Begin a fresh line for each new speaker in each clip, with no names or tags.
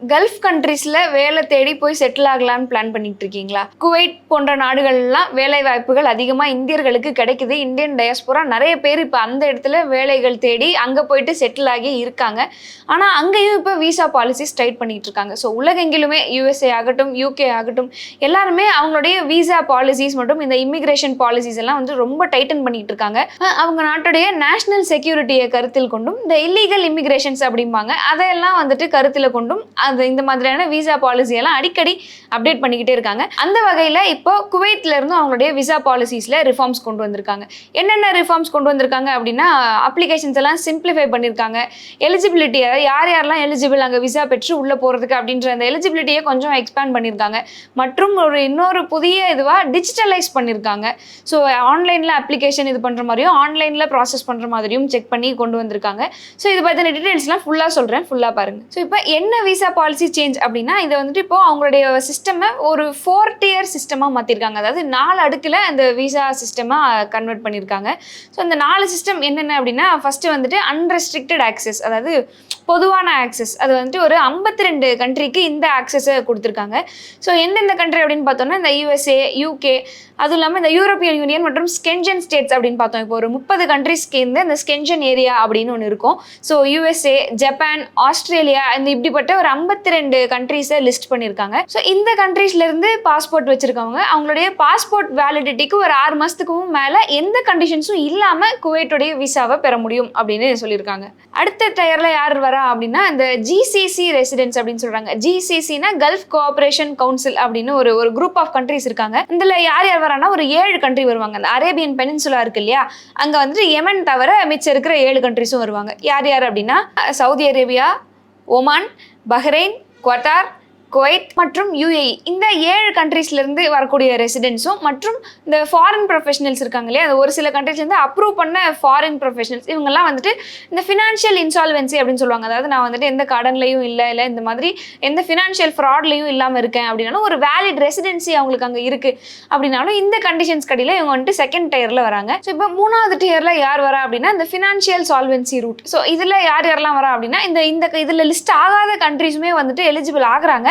Gulf கண்ட்ரீஸில் வேலை தேடி போய் செட்டில் ஆகலாம்னு பிளான் பண்ணிட்டு இருக்கீங்களா குவைட் போன்ற நாடுகள்லாம் வேலை வாய்ப்புகள் அதிகமாக இந்தியர்களுக்கு கிடைக்குது. இந்தியன் டயஸ்போரா நிறைய பேர் இப்போ அந்த இடத்துல வேலைகள் தேடி அங்கே போயிட்டு செட்டில் ஆகி இருக்காங்க. ஆனால் அங்கேயும் இப்போ விசா பாலிசிஸ் டைட் பண்ணிட்டு இருக்காங்க ஸோ உலகெங்கிலுமே யூஎஸ்ஏ ஆகட்டும் யூகே ஆகட்டும் எல்லாருமே அவங்களுடைய விசா பாலிசிஸ் மற்றும் இந்த இமிக்ரேஷன் பாலிசிஸ் எல்லாம் வந்து ரொம்ப டைட்டன் பண்ணிட்டு இருக்காங்க அவங்க நாட்டுடைய நேஷனல் செக்யூரிட்டியை கருத்தில் கொண்டும் இந்த இல்லீகல் இமிக்ரேஷன்ஸ் அப்படிம்பாங்க அதையெல்லாம் வந்துட்டு கருத்தில் கொண்டும் அது இந்த மாதிரியான விசா பாலிசி எல்லாம் அடிக்கடி அப்டேட் பண்ணிக்கிட்டே இருக்காங்க. அந்த வகையில் இப்போ குவைத்ல இருந்து அவங்களுடைய விசா பாலிசிஸில் ரிஃபார்ம்ஸ் கொண்டு வந்திருக்காங்க. என்னென்ன ரிஃபார்ம்ஸ் கொண்டு வந்திருக்காங்க அப்படின்னா அப்ளிகேஷன்ஸ் எல்லாம் சிம்பிளிஃபை பண்ணியிருக்காங்க எலிஜிபிலிட்டி அதாவது யார் யாரெல்லாம் எலிஜிபிள் அங்கே விசா பெற்று உள்ளே போகிறதுக்கு அப்படின்ற அந்த எலிஜிபிலிட்டியை கொஞ்சம் எக்ஸ்பேண்ட் பண்ணியிருக்காங்க மற்றும் ஒரு இன்னொரு புதிய இதுவாக டிஜிட்டலைஸ் பண்ணியிருக்காங்க ஸோ ஆன்லைனில் அப்ளிகேஷன் இது பண்ணுற மாதிரியும் ஆன்லைனில் ப்ராசஸ் பண்ணுற மாதிரியும் செக் பண்ணி கொண்டு வந்திருக்காங்க. ஸோ இது பற்றின டீட்டெயில்ஸ்லாம் ஃபுல்லாக சொல்கிறேன் ஃபுல்லாக பாருங்கள் ஸோ இப்போ என்ன விசா பாலிசி சேஞ்ச் அப்படின்னா இதை வந்துட்டு இப்போ அவங்களுடைய சிஸ்டமை ஒரு ஃபோர் டியர் சிஸ்டமாக மாற்றிருக்காங்க அதாவது நாலு அடுக்கில் அந்த விசா சிஸ்டமாக கன்வெர்ட் பண்ணியிருக்காங்க ஸோ இந்த நாலு சிஸ்டம் என்னென்ன அப்படின்னா ஃபஸ்ட்டு வந்துட்டு அன்ரெஸ்ட்ரிக்டட் ஆக்சஸ் அதாவது பொதுவான ஆக்சஸ் அது வந்துட்டு ஒரு ஐம்பத்தி ரெண்டு கண்ட்ரிக்கு இந்த ஆக்சஸை கொடுத்துருக்காங்க. ஸோ எந்தெந்த கண்ட்ரி அப்படின்னு பார்த்தோம்னா இந்த யூஎஸ்ஏ யூகே அதுவும் இல்லாமல் இந்த யூரோப்பியன் யூனியன் மற்றும் ஸ்கென்ஜன் ஸ்டேட்ஸ் அப்படின்னு பார்த்தோம். இப்போ ஒரு முப்பது கண்ட்ரிஸ்க்கு இந்த இந்த ஸ்கென்ஜன் ஏரியா அப்படின்னு ஒன்று இருக்கும். ஸோ யூஎஸ்ஏ ஜப்பான் ஆஸ்திரேலியா இந்த இப்படிப்பட்ட ஒரு ஐம்பத்தி ரெண்டு கண்ட்ரீஸை லிஸ்ட் பண்ணியிருக்காங்க. ஸோ இந்த கண்ட்ரீஸ்லேருந்து பாஸ்போர்ட் வச்சுருக்கவங்க அவங்களுடைய பாஸ்போர்ட் வேலிடிட்டிக்கு ஒரு ஆறு மாதத்துக்கும் மேலே எந்த கண்டிஷன்ஸும் இல்லாமல் குவைட்டுடைய விசாவை பெற முடியும் அப்படின்னு சொல்லியிருக்காங்க. அடுத்த டயரில் யார் வரா அப்படின்னா இந்த ஜிசிசி ரெசிடென்ஸ் அப்படின்னு சொல்கிறாங்க ஜிசிசினா கல்ஃப் கோஆபரேஷன் கவுன்சில் அப்படின்னு ஒரு ஒரு குரூப் ஆஃப் கண்ட்ரிஸ் இருக்காங்க. இதில் யார் யார் வரானா ஒரு ஏழு கண்ட்ரி வருவாங்க. அந்த அரேபியன் பெனின்சுலா இருக்கு இல்லையா? அங்கே வந்துட்டு எமன் தவிர மிச்சம் இருக்கிற ஏழு கண்ட்ரிஸும் வருவாங்க. யார் யார் அப்படின்னா Saudi Arabia Oman Bahrain Qatar Kuwait மற்றும் யுஏஇ இந்த ஏழு கண்ட்ரீஸ்லேருந்து வரக்கூடிய ரெசிடென்ட்ஸும் மற்றும் இந்த ஃபாரின் ப்ரொஃபஷனல்ஸ் இருக்காங்க இல்லையா? அந்த ஒரு சில கண்ட்ரீஸ்லேருந்து அப்ரூவ் பண்ண ஃபாரின் ப்ரொஃபஷனல்ஸ் இவங்கெல்லாம் வந்துட்டு இந்த ஃபினான்ஷியல் இன்சால்வென்சி அப்படின்னு சொல்லுவாங்க. அதாவது நான் வந்துட்டு எந்த கடன்லையும் இல்லை இல்லை இந்த மாதிரி எந்த ஃபினான்ஷியல் ஃப்ராட்லையும் இல்லாமல் இருக்கேன் அப்படின்னாலும் ஒரு வேலிட் ரெசிடென்சி அவங்களுக்கு அங்கே இருக்குது அப்படின்னாலும் இந்த கண்டிஷன்ஸ் கடையில் இவங்க வந்துட்டு செகண்ட் டயரில் வராங்க. ஸோ இப்போ மூணாவது டயரில் யார் வரா அப்படின்னா இந்த ஃபினான்ஷியல் சால்வென்சி ரூட் ஸோ இதில் யார் யாரெல்லாம் வரா அப்படின்னா இந்த இந்த இதில் லிஸ்ட் ஆகாத கண்ட்ரீஸுமே வந்துட்டு எலிஜிபிள் ஆகுறாங்க.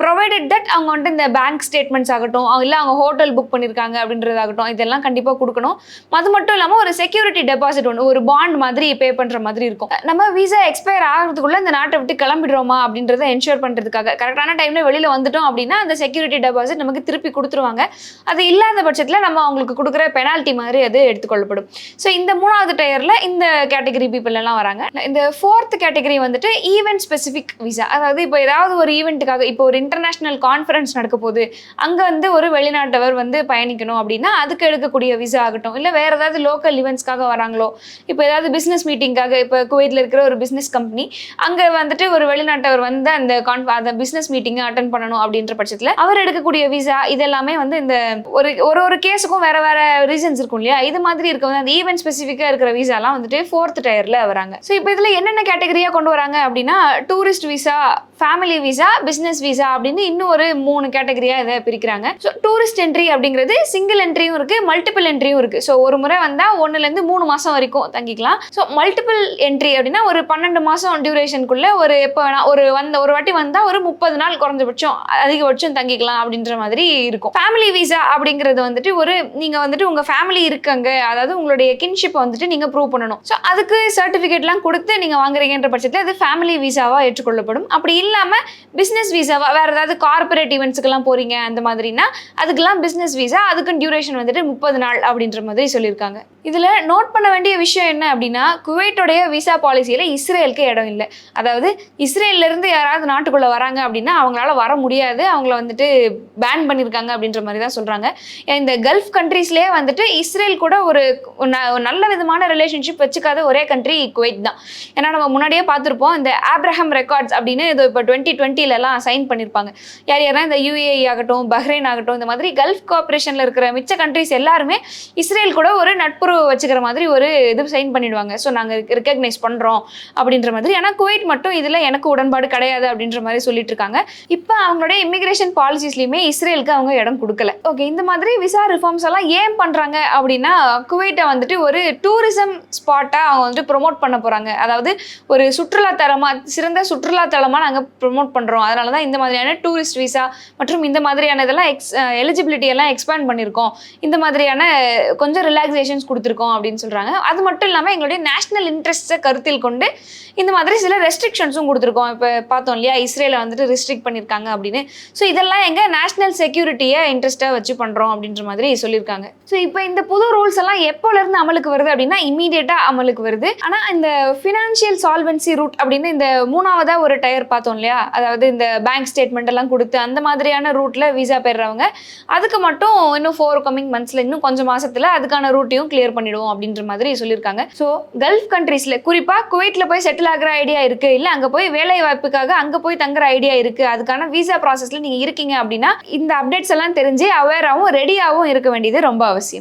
ப்ரொவைடட் தட் அவங்க வந்துட்டு இந்த பேங்க் ஸ்டேட்மெண்ட்ஸ் ஆகட்டும் இல்லை அவங்க ஹோட்டல் புக் பண்ணியிருக்காங்க அப்படின்றதாகட்டும் இதெல்லாம் கண்டிப்பாக கொடுக்கணும். அது மட்டும் இல்லாமல் ஒரு செக்யூரிட்டி டெபாசிட் ஒன்று ஒரு பாண்ட் மாதிரி பே பண்ணுற மாதிரி இருக்கும். நம்ம விசா எக்ஸ்பயர் ஆகிறதுக்குள்ளே இந்த நாட்டை விட்டு கிளம்பிடுறோமா அப்படின்றத என்ஷூர் பண்ணுறதுக்காக கரெக்டான டைமில் வெளியில் வந்துட்டோம் அப்படின்னா அந்த செக்யூரிட்டி டெபாசிட் நமக்கு திருப்பி கொடுத்துருவாங்க. அது இல்லாத பட்சத்தில் நம்ம அவங்களுக்கு கொடுக்குற பெனால்ட்டி மாதிரி அது எடுத்துக்கொள்ளப்படும். ஸோ இந்த மூணாவது டயரில் இந்த கேட்டகரி பீப்புள் எல்லாம் வராங்க. இந்த ஃபோர்த் கேட்டகரி வந்துட்டு ஈவெண்ட் ஸ்பெசிஃபிக் விசா அதாவது இப்போ ஏதாவது ஒரு ஈவெண்ட்டுக்காக இப்போ ஒரு இன்டர்நேஷ்னல் கான்ஃபரன்ஸ் நடக்க போகுது. அங்கே வந்து ஒரு வெளிநாட்டவர் வந்து பயணிக்கணும் அப்படின்னா அதுக்கு எடுக்கக்கூடிய விசா ஆகட்டும். இல்லை வேறு ஏதாவது லோக்கல் ஈவெண்ட்ஸ்க்காக வராங்களோ இப்போ ஏதாவது பிஸ்னஸ் மீட்டிங்காக இப்போ குவைத்தில் இருக்கிற ஒரு பிஸ்னஸ் கம்பெனி அங்கே வந்துட்டு ஒரு வெளிநாட்டவர் வந்து அந்த கான் அந்த பிஸ்னஸ் மீட்டிங்கை அட்டன் பண்ணணும் அப்படின்ற பட்சத்தில் அவர் எடுக்கக்கூடிய விசா இதெல்லாமே வந்து இந்த ஒரு ஒரு ஒரு கேஸுக்கும் வேறு வேற ரீசன்ஸ் இருக்கும் இல்லையா? இது மாதிரி இருக்க வந்து அந்த ஈவெண்ட் ஸ்பெசிஃபிக்காக இருக்கிற விசாலாம் வந்துட்டு ஃபோர்த் டயரில் வராங்க. ஸோ இப்போ இதில் என்னென்ன கேட்டகரியாக கொண்டு வராங்க அப்படின்னா tourist visa family visa business visa அப்படின்னு இன்னும் ஒரு மூணு கேட்டகரியாக இதை பிரிக்கிறாங்க. ஸோ டூரிஸ்ட் என்ட்ரி அப்படிங்கிறது சிங்கிள் என்ட்ரியும் இருக்குது மல்டிபிள் என்ட்ரியும் இருக்குது ஸோ ஒரு முறை வந்தால் ஒன்றுலேருந்து மூணு மாதம் வரைக்கும் தங்கிக்கலாம். ஸோ மல்டிபிள் என்ட்ரி அப்படின்னா ஒரு பன்னெண்டு மாதம் டியூரேஷனுக்குள்ளே ஒரு எப்போ வேணா ஒரு வந்த ஒரு வாட்டி வந்தால் ஒரு முப்பது நாள் குறைஞ்சபட்சம் அதிகபட்சம் தங்கிக்கலாம் அப்படின்ற மாதிரி இருக்கும். ஃபேமிலி விசா அப்படிங்கிறது வந்துட்டு ஒரு நீங்கள் வந்துட்டு உங்கள் ஃபேமிலி இருக்காங்க. அதாவது உங்களுடைய கின்ஷிப்பை வந்துட்டு நீங்கள் ப்ரூவ் பண்ணணும். ஸோ அதுக்கு சர்டிஃபிகேட்லாம் கொடுத்து நீங்கள் வாங்குறீங்கன்ற பட்சத்தில் அது ஃபேமிலி விசாவாக ஏற்றுக்கொள்ளப்படும். அப்படி இல்லை இல்லாமல் பிஸ்னஸ் விசாவா வேறு ஏதாவது கார்பரேட் ஈவெண்ட்ஸுக்கெல்லாம் போகிறீங்க அந்த மாதிரினா அதுக்கெல்லாம் பிஸ்னஸ் விசா அதுக்கு டியூரேஷன் வந்துட்டு முப்பது நாள் அப்படின்ற மாதிரி சொல்லியிருக்காங்க. இதில் நோட் பண்ண வேண்டிய விஷயம் என்ன அப்படின்னா குவைட்டோடைய விசா பாலிசியில் இஸ்ரேலுக்கு இடம் இல்லை. அதாவது இஸ்ரேல்ல இருந்து யாராவது நாட்டுக்குள்ளே வராங்க அப்படின்னா அவங்களால வர முடியாது. அவங்கள வந்துட்டு பேன் பண்ணியிருக்காங்க அப்படின்ற மாதிரி தான் சொல்கிறாங்க இந்த கல்ஃப் கண்ட்ரீஸ்லேயே வந்துட்டு இஸ்ரேல் கூட ஒரு ந- ஒரு நல்ல விதமான ரிலேஷன்ஷிப் வச்சுக்காத ஒரே கண்ட்ரி குவைத் தான். ஏன்னா நம்ம முன்னாடியே பார்த்துருப்போம் இந்த ஆப்ரஹாம் ரெக்கார்ட்ஸ் அப்படின்னு இது இப்போ டுவெண்ட்டி டுவெண்ட்டிலலாம் சைன் பண்ணியிருப்பாங்க யார் யாரா இந்த யூஏஇ ஆகட்டும் பஹ்ரைன் ஆகட்டும் இந்த மாதிரி கல்ஃப் கோஆப்ரேஷனில் இருக்கிற மிச்ச கண்ட்ரிஸ் எல்லாருமே இஸ்ரேல் கூட ஒரு நட்பு கௌரவ வச்சுக்கிற மாதிரி ஒரு இது சைன் பண்ணிடுவாங்க. ஸோ நாங்கள் ரெக்கக்னைஸ் பண்ணுறோம் அப்படின்ற மாதிரி. ஆனால் குவைட் மட்டும் இதில் எனக்கு உடன்பாடு கிடையாது அப்படின்ற மாதிரி சொல்லிட்டு இருக்காங்க. இப்போ அவங்களுடைய இமிகிரேஷன் பாலிசிஸ்லையுமே இஸ்ரேலுக்கு அவங்க இடம் கொடுக்கல. ஓகே இந்த மாதிரி விசா ரிஃபார்ம்ஸ் எல்லாம் ஏன் பண்ணுறாங்க அப்படின்னா குவைட்டை வந்துட்டு ஒரு டூரிசம் ஸ்பாட்டாக அவங்க வந்துட்டு ப்ரொமோட் பண்ண போகிறாங்க அதாவது ஒரு சுற்றுலா தலமாக சிறந்த சுற்றுலா தலமாக நாங்கள் ப்ரொமோட் பண்ணுறோம் அதனால தான் இந்த மாதிரியான டூரிஸ்ட் விசா மற்றும் இந்த மாதிரியான இதெல்லாம் எக்ஸ் எலிஜிபிலிட்டி எல்லாம் எக்ஸ்பேண்ட் பண்ணியிருக்கோம். இந்த மாதிரியான கொஞ்சம் ரிலாக்ஸேஷன்ஸ் கொடுத்துருக்கோம் அப்படின்னு சொல்கிறாங்க அது மட்டும் இல்லாமல் எங்களுடைய நேஷனல் இன்ட்ரெஸ்ட்டை கருத்தில் கொண்டு இந்த மாதிரி சில ரெஸ்ட்ரிக்ஷன்ஸும் கொடுத்துருக்கோம். இப்போ பார்த்தோம் இல்லையா? இஸ்ரேலை வந்துட்டு ரெஸ்ட்ரிக்ட் பண்ணியிருக்காங்க அப்படின்னு. ஸோ இதெல்லாம் எங்கள் நேஷனல் செக்யூரிட்டியை இன்ட்ரெஸ்ட்டாக வச்சு பண்ணுறோம் அப்படின்ற மாதிரி சொல்லியிருக்காங்க. ஸோ இப்போ இந்த புது ரூல்ஸ் எல்லாம் எப்போலேருந்து அமலுக்கு வருது அப்படின்னா இமீடியட்டாக அமலுக்கு வருது. ஆனால் இந்த ஃபினான்ஷியல் சால்வன்சி ரூட் அப்படின்னு இந்த மூணாவதாக ஒரு டயர் பார்த்தோம் இல்லையா? அதாவது இந்த பேங்க் ஸ்டேட்மெண்ட் எல்லாம் கொடுத்து அந்த மாதிரியான ரூட்டில் விசா பெறுறவங்க அதுக்கு மட்டும் இன்னும் ஃபோர் கம்மிங் மந்த்ஸில் இன்னும் கொஞ்சம் மாசத்துல அதுக்கான ரூட்டையும் கிளியர் பண்ணிடுவோம் அப்படின்ற மாதிரி சொல்லியிருக்காங்க. ஸோ கல்ஃப் கண்ட்ரீஸில் குறிப்பாக குவைட்டில் போய் செட்டில் ஆகிற ஐடியா இருக்குது இல்லை அங்கே போய் வேலை வாய்ப்புக்காக அங்கே போய் தங்குற ஐடியா இருக்குது அதுக்கான விசா ப்ராசஸில் நீங்கள் இருக்கீங்க அப்படின்னா இந்த அப்டேட்ஸ் எல்லாம் தெரிஞ்சு அவேராகவும் ரெடியாகவும் இருக்க வேண்டியது ரொம்ப அவசியம். આવશે